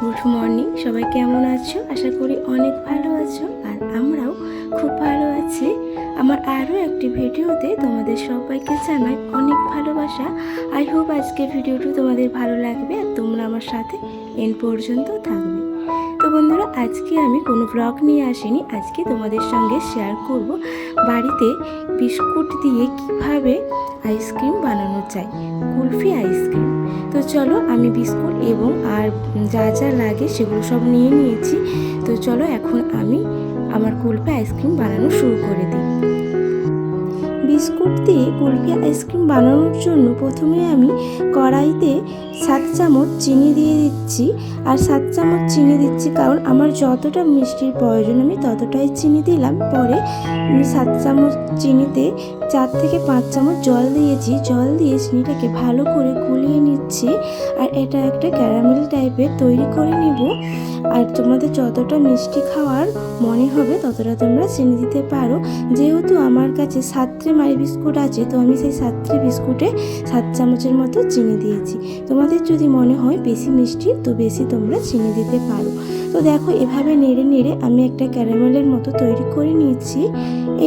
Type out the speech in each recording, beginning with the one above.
Good morning. সবাই কেমন আছো? আশা করি অনেক ভালো আছো আর আমরাও খুব ভালো আছি। আমার আরও একটি ভিডিওতে তোমাদের সবাইকে জানাই অনেক ভালোবাসা। আই হোপ আজকে ভিডিওটি তোমাদের ভালো লাগবে আর তোমরা আমার সাথে এন পর্যন্ত থাকবে। তো বন্ধুরা, আজকে আমি কোনো ব্লগ নিয়ে আসিনি। আজকে তোমাদের সঙ্গে শেয়ার করব বাড়িতে বিস্কুট দিয়ে কীভাবে আইসক্রিম বানানো যায়। কুলফি আইসক্রিম তো চলো আমি বিস্কুট এবং আর যা যা লাগে সেগুলো সব নিয়ে নিয়েছি। তো চলো এখন আমি আমার কুলফি আইসক্রিম বানানো শুরু করে দিই। বিস্কুট দিয়ে কুলফি আইসক্রিম বানানোর জন্য প্রথমে আমি কড়াইতে সাত চামচ চিনি দিয়ে দিচ্ছি। আর সাত চামচ চিনি দিচ্ছি কারণ আমার যতটা মিষ্টির প্রয়োজন আমি ততটাই চিনি দিলাম। পরে আমি সাত চামচ চিনিতে চার থেকে পাঁচ চামচ জল দিয়েছি। জল দিয়ে চিনিটাকে ভালো করে গুলিয়ে নিচ্ছি আর এটা একটা ক্যারামেল টাইপের তৈরি করে নিব। আর তোমাদের যতটা মিষ্টি খাওয়ার মনে হবে ততটা তোমরা চিনি দিতে পারো। যেহেতু আমার কাছে সাতটে মারি বিস্কুট আছে, তো আমি সেই সাতটে বিস্কুটে সাত চামচের মতো চিনি দিয়েছি। তোমাদের যদি মনে হয় বেশি মিষ্টি, তো বেশি তোমরা চিনি দিতে পারো। তো দেখো, এভাবে নেড়ে নেড়ে আমি একটা ক্যারামেলের মতো তৈরি করে নিয়েছি।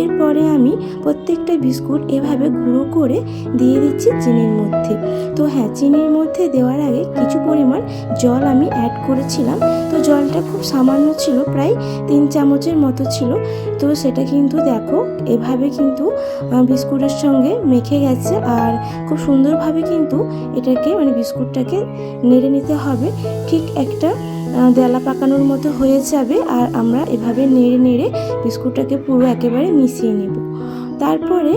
এরপরে আমি প্রত্যেকটা বিস্কুট এভাবে গুঁড়ো করে দিয়ে দিচ্ছি চিনির মধ্যে। তো হ্যাঁ চিনির মধ্যে দেওয়ার আগে কিছু পরিমাণ জল আমি অ্যাড করেছিলাম। তো জলটা খুব সামান্য ছিল, প্রায় তিন চামচের মতো ছিল। তো সেটা কিন্তু দেখো, এভাবে কিন্তু বিস্কুটের সঙ্গে মেখে গেছে। আর খুব সুন্দরভাবে কিন্তু এটাকে মানে বিস্কুটটাকে নেড়ে নিতে হবে। ঠিক একটা দেলা পাকানোর মতো হয়ে যাবে আর আমরা এভাবে নেড়ে নেড়ে বিস্কুটটাকে পুরো একেবারে মিশিয়ে নেব। তারপরে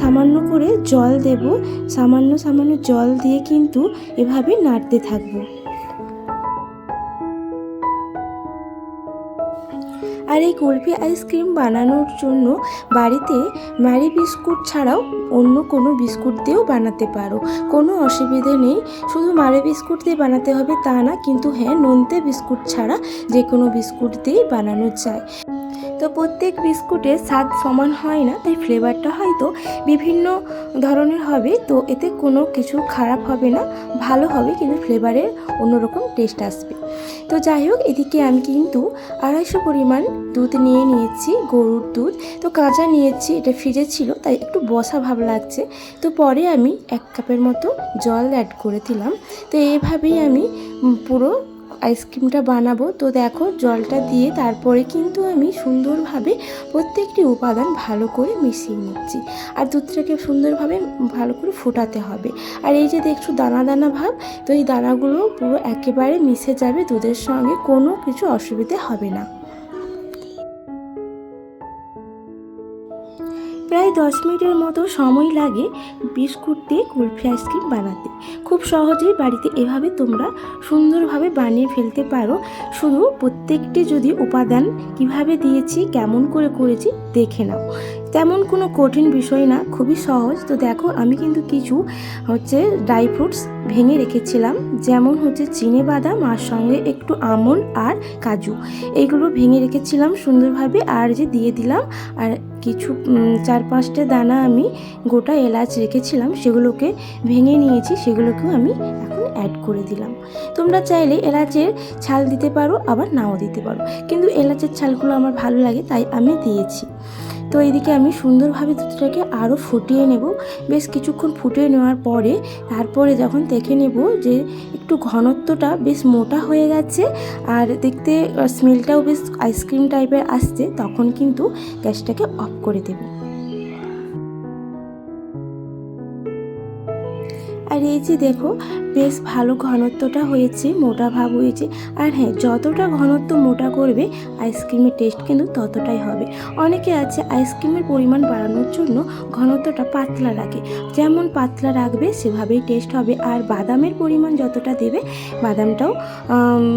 সামান্য করে জল দেব। সামান্য সামান্য জল দিয়ে কিন্তু এভাবে নাড়তে থাকব। আর এই কুলফি আইসক্রিম বানানোর জন্য বাড়িতে ম্যারি বিস্কুট ছাড়াও অন্য কোনো বিস্কুট দিয়েও বানাতে পারো। কোনো অসুবিধে নেই। শুধু মারে বিস্কুট দিয়ে বানাতে হবে তা না, কিন্তু হ্যাঁ নন্তে বিস্কুট ছাড়া যে কোনো বিস্কুট দিয়েই বানানো যায়। তো প্রত্যেক বিস্কুটের স্বাদ সমান হয় না, তাই ফ্লেভারটা হয়তো বিভিন্ন ধরনের হবে, তো এতে কোনো কিছু খারাপ হবে না, ভালো হবে, কিন্তু ফ্লেভারের অন্যরকম টেস্ট আসবে। তো যাই হোক, এদিকে আমি কিন্তু আড়াইশো পরিমাণ দুধ নিয়ে নিয়েছি, গরুর দুধ। তো কাঁচা নিয়েছি, এটা ফ্রিজে ছিল, তাই একটু বসা ভাব লাগছে। তো পরে আমি এক কাপের মতো জল অ্যাড করে দিলাম। তো এইভাবেই আমি পুরো আইসক্রিমটা বানাবো। তো দেখো, জলটা দিয়ে তারপরে কিন্তু আমি সুন্দরভাবে প্রত্যেকটি উপাদান ভালো করে মিশিয়ে নিচ্ছি। আর দুধটাকে সুন্দরভাবে ভালো করে ফোটাতে হবে। আর এই যে দেখছ, দানা দানা ভাব, তো এই দানাগুলো পুরো একেবারে মিশে যাবে, দুধের সঙ্গে কোনো কিছু অসুবিধে হবে না। প্রায় দশ মিনিটের মতো সময় লাগে বিস্কুট দিয়ে কুলফি আইসক্রিম বানাতে। খুব সহজেই বাড়িতে এভাবে তোমরা সুন্দরভাবে বানিয়ে ফেলতে পারো। শুধু প্রত্যেকটি যদি উপাদান কীভাবে দিয়েছি, কেমন করে করেছি, দেখে নাও। তেমন কোনো কঠিন বিষয় না, খুবই সহজ। তো দেখো, আমি কিন্তু কিছু হচ্ছে ড্রাই ফ্রুটস ভেঙে রেখেছিলাম। যেমন হচ্ছে চিনে বাদাম আর সঙ্গে একটু আমন্ড আর কাজু। এইগুলো ভেঙে রেখেছিলাম সুন্দরভাবে আর যে দিয়ে দিলাম, আর কিছু চার পাঁচটা দানা আমি গোটা এলাচ রেখেছিলাম, সেগুলোকে ভেঙে নিয়েছি, সেগুলোকেও আমি এখন অ্যাড করে দিলাম। তোমরা চাইলে এলাচের ছাল দিতে পারো, আবার নাও দিতে পারো। কিন্তু এলাচের ছালগুলো আমার ভালো লাগে, তাই আমি দিয়েছি। তো এদিকে আমি সুন্দরভাবে দুধটাকে আরও ফুটিয়ে নেব। বেশ কিছুক্ষণ ফুটিয়ে নেওয়ার পরে তারপরে যখন দেখে নেব যে একটু ঘনত্বটা বেশ মোটা হয়ে গেছে আর দেখতে স্মেলটাও বেশ আইসক্রিম টাইপের আসছে, তখন কিন্তু গ্যাসটাকে অফ করে দেব। আর এই যে দেখো, বেশ ভালো ঘনত্বটা হয়েছে, মোটা ভাব হয়েছে। আর হ্যাঁ যতটা ঘনত্ব মোটা করবে আইসক্রিমের টেস্ট কিন্তু ততটাই হবে। অনেকে আছে আইসক্রিমের পরিমাণ বাড়ানোর জন্য ঘনত্বটা পাতলা রাখে। যেমন পাতলা রাখবে, সেভাবেই টেস্ট হবে। আর বাদামের পরিমাণ যতটা দেবে, বাদামটাও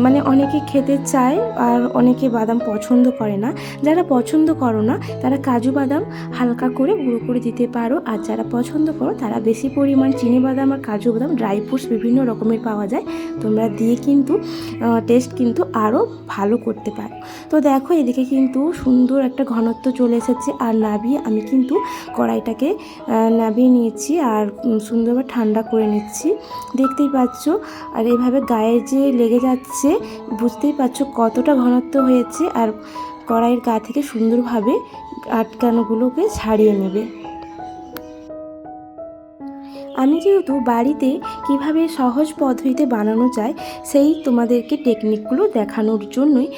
মানে অনেকে খেতে চায় আর অনেকে বাদাম পছন্দ করে না। যারা পছন্দ করো না, তারা কাজু বাদাম হালকা করে গুঁড়ো করে দিতে পারো। আর যারা পছন্দ করো, তারা বেশি পরিমাণ চিনি বাদাম আর কাজু বাদাম ড্রাই ফ্রুটস বিভিন্ন রকমের পাওয়া যায়। তোমরা দিয়ে কিন্তু টেস্ট কিন্তু আরও ভালো করতে পারো। তো দেখো, এদিকে কিন্তু সুন্দর একটা ঘনত্ব চলে এসেছে। আর নাবিয়ে আমি কিন্তু কড়াইটাকে নাবিয়ে নিয়েছি আর সুন্দরভাবে ঠান্ডা করে নিচ্ছি। দেখতেই পাচ্ছ? আর এভাবে গায়ে যে লেগে যাচ্ছে, বুঝতেই পারছ কতটা ঘনত্ব হয়েছে। আর কড়াইয়ের গা থেকে সুন্দরভাবে আটকানোগুলোকে ছাড়িয়ে নেবে। আমি যেহেতু বাড়িতে কীভাবে সহজ পদ্ধতিতে বানানো যায়, সেই তোমাদেরকে টেকনিকগুলো দেখানোর জন্যই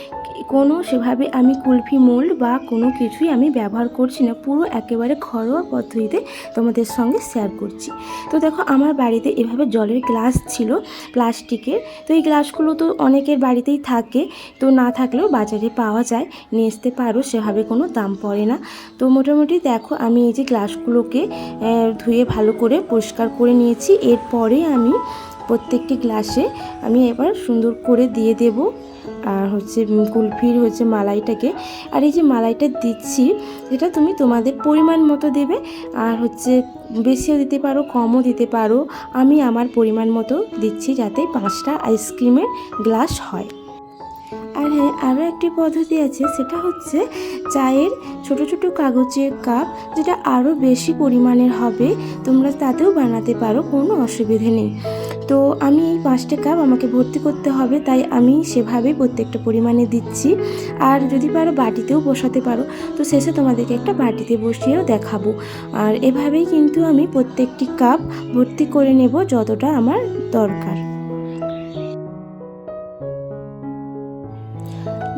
কোনো সেভাবে আমি কুলফি মোল্ড বা কোনো কিছুই আমি ব্যবহার করছি না, পুরো একেবারে ঘরোয়া পদ্ধতিতে তোমাদের সঙ্গে শেয়ার করছি। তো দেখো, আমার বাড়িতে এভাবে জলের গ্লাস ছিল, প্লাস্টিকের। তো এই গ্লাসগুলো তো অনেকের বাড়িতেই থাকে, তো না থাকলেও বাজারে পাওয়া যায়, নিয়ে আসতে পারো, সেভাবে কোনো দাম পড়ে না। তো মোটামুটি দেখো, আমি এই যে গ্লাসগুলোকে ধুয়ে ভালো করে পরিষ্কার করে নিয়েছি। এরপরে আমি প্রত্যেকটি গ্লাসে আমি এবার সুন্দর করে দিয়ে দেব। আর হচ্ছে কুলফির হচ্ছে মালাইটাকে। আর এই যে মালাইটা দিচ্ছি সেটা তুমি তোমাদের পরিমাণ মতো দেবে। আর হচ্ছে বেশিও দিতে পারো, কমও দিতে পারো। আমি আমার পরিমাণ মতো দিচ্ছি যাতে পাঁচটা আইসক্রিমের গ্লাস হয়। আর হ্যাঁ আরও একটি পদ্ধতি আছে, সেটা হচ্ছে চায়ের ছোট ছোট কাগজের কাপ যেটা আরও বেশি পরিমাণের হবে, তোমরা তাতেও বানাতে পারো, কোনো অসুবিধে নেই। তো আমি এই পাঁচটা কাপ আমাকে ভর্তি করতে হবে, তাই আমি সেভাবেই প্রত্যেকটা পরিমাণে দিচ্ছি। আর যদি পারো বাটিতেও বসাতে পারো, তো শেষে তোমাদেরকে একটা বাটিতে বসিয়েও দেখাবো। আর এভাবেই কিন্তু আমি প্রত্যেকটি কাপ ভর্তি করে নেব যতটা আমার দরকার।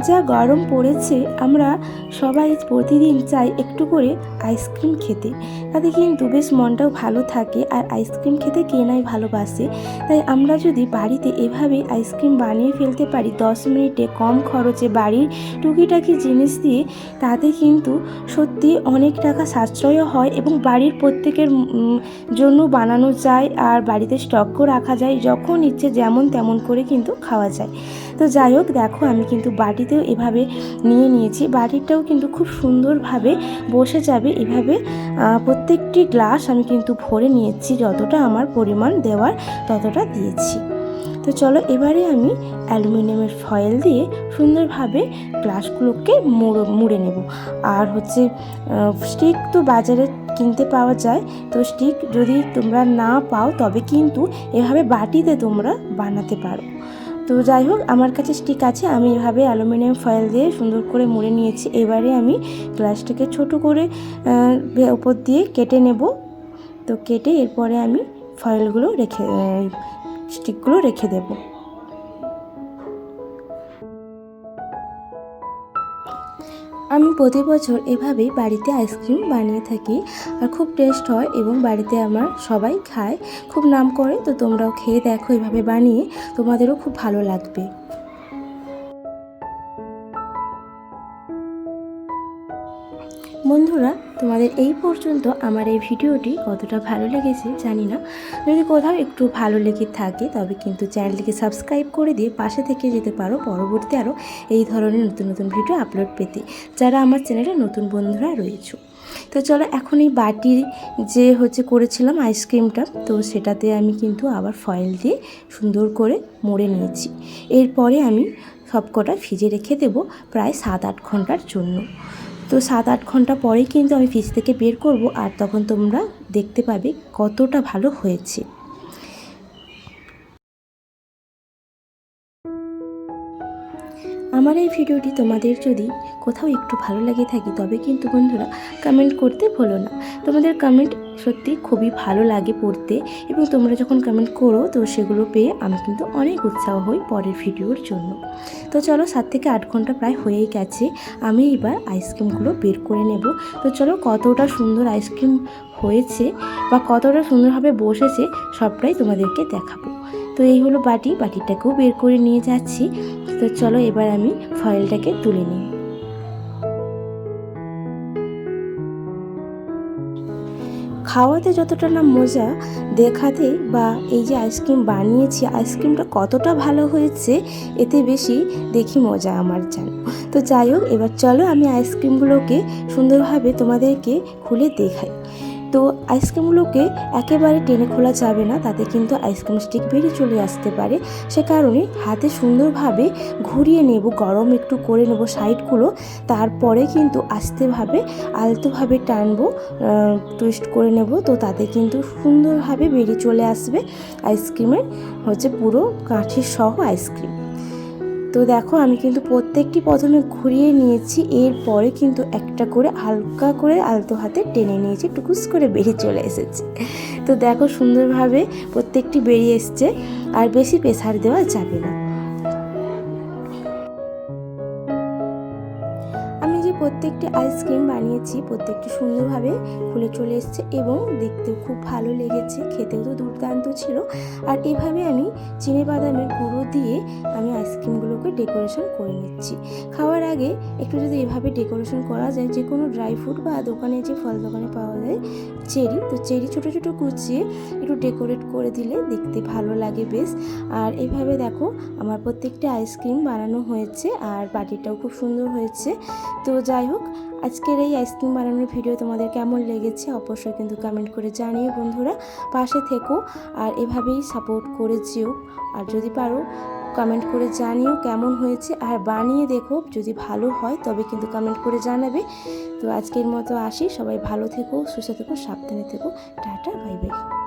যা গরম পড়েছে, আমরা সবাই প্রতিদিন চাই একটু করে আইসক্রিম খেতে। তাতে কিন্তু বেশ মনটাও ভালো থাকে আর আইসক্রিম খেতে কে নাই ভালোবাসে। তাই আমরা যদি বাড়িতে এভাবে আইসক্রিম বানিয়ে ফেলতে পারি, দশ মিনিটে কম খরচে বাড়ির টুকিটাকি জিনিস দিয়ে, তাতে কিন্তু সত্যি অনেক টাকা সাশ্রয়ও হয় এবং বাড়ির প্রত্যেকের জন্য বানানো যায় আর বাড়িতে স্টকও রাখা যায় যখন ইচ্ছে যেমন তেমন করে কিন্তু খাওয়া যায়। তো যাই হোক, দেখো আমি কিন্তু বাটিতেও এভাবে নিয়ে নিয়েছি। বাটিটাও কিন্তু খুব সুন্দরভাবে বসে যাবে। এভাবে প্রত্যেকটি গ্লাস আমি কিন্তু ভরে নিয়েছি, যতটা আমার পরিমাণ দেওয়ার ততটা দিয়েছি। তো চলো এবারে আমি অ্যালুমিনিয়ামের ফয়েল দিয়ে সুন্দরভাবে গ্লাসগুলোকে মুড়ো, মুড়ে নেব। আর হচ্ছে স্টিক তো বাজারে কিনতে পাওয়া যায়, তো স্টিক যদি তোমরা না পাও, তবে কিন্তু এভাবে বাটিতে তোমরা বানাতে পারো। তো যাই হোক, আমার কাছে স্টিক আছে। আমি এভাবে অ্যালুমিনিয়াম ফয়েল দিয়ে সুন্দর করে মুড়ে নিয়েছি। এবারে আমি গ্লাসটাকে ছোট করে ওপর দিয়ে কেটে নেব। তো কেটে এরপরে আমি ফয়েলগুলো রেখে স্টিকগুলো রেখে দেবো। আমি প্রতি বছর এভাবেই বাড়িতে আইসক্রিম বানিয়ে থাকি আর খুব টেস্ট হয় এবং বাড়িতে আমার সবাই খায়। খুব নাম করে, তো তোমরাও খেয়ে দেখো এভাবে বানিয়ে। তোমাদেরও খুব ভালো লাগবে। তোমাদের এই পর্যন্ত আমার এই ভিডিওটি কতটা ভালো লেগেছে জানি না। যদি কোথাও একটু ভালো লেগে থাকে, তবে কিন্তু চ্যানেলটিকে সাবস্ক্রাইব করে দিয়ে পাশে থেকে যেতে পারো পরবর্তী আরও এই ধরনের নতুন নতুন ভিডিও আপলোড পেতে, যারা আমার চ্যানেলে নতুন বন্ধুরা রয়েছে। তো চলো এখন এই বাটির যে হচ্ছে করেছিলাম আইসক্রিমটা, তো সেটাতে আমি কিন্তু আবার ফয়েল দিয়ে সুন্দর করে মুড়ে নিয়েছি। এরপরে আমি সবকটা ফ্রিজে রেখে দেবো প্রায় সাত, আট ঘণ্টার জন্য। তো সাত আট ঘণ্টা পরেই কিন্তু আমি ফ্রিজ থেকে বের করব, আর তখন তোমরা দেখতে পাবে কতটা ভালো হয়েছে। আমার এই ভিডিওটি তোমাদের যদি কোথাও একটু ভালো লেগে থাকে, তবে কিন্তু বন্ধুরা কমেন্ট করতে ভুলো না। তোমাদের কমেন্ট সত্যি খুবই ভালো লাগে পড়তে এবং তোমরা যখন কমেন্ট করো, তো সেগুলো পেয়ে আমি কিন্তু অনেক উৎসাহ হই পরের ভিডিওর জন্য। তো চলো, সাত থেকে আট ঘণ্টা প্রায় হয়েই গেছে। আমি এবার আইসক্রিমগুলো বের করে নেব। তো চলো, কতটা সুন্দর আইসক্রিম হয়েছে বা কতটা সুন্দরভাবে বসেছে, সবটাই তোমাদেরকে দেখাবো। তো এই হলো বাটি। বাটিটাকেও বের করে নিয়ে যাচ্ছি। তো চলো এবার আমি ফয়েলটাকে তুলে নিই। খাওয়াতে যতটা না মজা, দেখাতে বা এই যে আইসক্রিম বানিয়েছি, আইসক্রিমটা কতটা ভালো হয়েছে, এতে বেশি দেখি মজা আমার জানো তো যাই হোক, এবার চলো আমি আইসক্রিমগুলোকে সুন্দরভাবে তোমাদেরকে খুলে দেখাই। তো আইসক্রিমগুলোকে একেবারে টেনে খোলা যাবে না, তাতে কিন্তু আইসক্রিম স্টিক বেরিয়ে চলে আসতে পারে। সে কারণে হাতে সুন্দরভাবে ঘুরিয়ে নেব, গরম একটু করে নেব সাইডগুলো, তারপরে কিন্তু আস্তেভাবে আলতোভাবে টানবো টুইস্ট করে নেব, তো তাতে কিন্তু সুন্দরভাবে বেরিয়ে চলে আসবে আইসক্রিমের হচ্ছে পুরো কাঠি সহ আইসক্রিম। তো দেখো, আমি কিন্তু প্রত্যেকটি প্রথমে ঘুরিয়ে নিয়েছি। এরপরে কিন্তু একটা করে হালকা করে আলতো হাতে টেনে নিয়েছি, টুকুস করে বেরিয়ে চলে এসেছে। তো দেখো, সুন্দরভাবে প্রত্যেকটি বেরিয়ে এসছে, আর বেশি প্রেসার দেওয়া যাবে না। আইসক্রিম বানিয়েছি প্রত্যেকটি সুন্দরভাবে খুলে চলে এসেছে এবং দেখতেও খুব ভালো লেগেছে, খেতেও তো দুর্দান্ত ছিল। আর এভাবে আমি চিনে বাদামের গুঁড়ো দিয়ে আমি আইসক্রিমগুলোকে ডেকোরেশন করে নিচ্ছি। খাওয়ার আগে একটু যদি এভাবে ডেকোরেশন করা যায় যে কোনো ড্রাই ফ্রুট বা দোকানে যে ফল দোকানে পাওয়া যায়, চেরি, তো চেরি ছোটো ছোটো কুচিয়ে একটু ডেকোরেট করে দিলে দেখতে ভালো লাগে বেশ। আর এভাবে দেখো আমার প্রত্যেকটা আইসক্রিম বানানো হয়েছে আর বাটিটাও খুব সুন্দর হয়েছে। তো যাই হোক আজকের এই আইসক্রিম বানানোর ভিডিও তোমাদের কেমন লেগেছে অবশ্যই কিন্তু কমেন্ট করে জানিও বন্ধুরা। পাশে থেকো আর এভাবেই সাপোর্ট করে যেও। আর যদি পারো কমেন্ট করে জানিও কেমন হয়েছে। আর বানিয়ে দেখো, যদি ভালো হয় তবে কিন্তু কমেন্ট করে জানাবে। তো আজকের মতো আসি। সবাই ভালো থেকো, সুস্থ থেকো, সাবধানে থেকো। Tata bye bye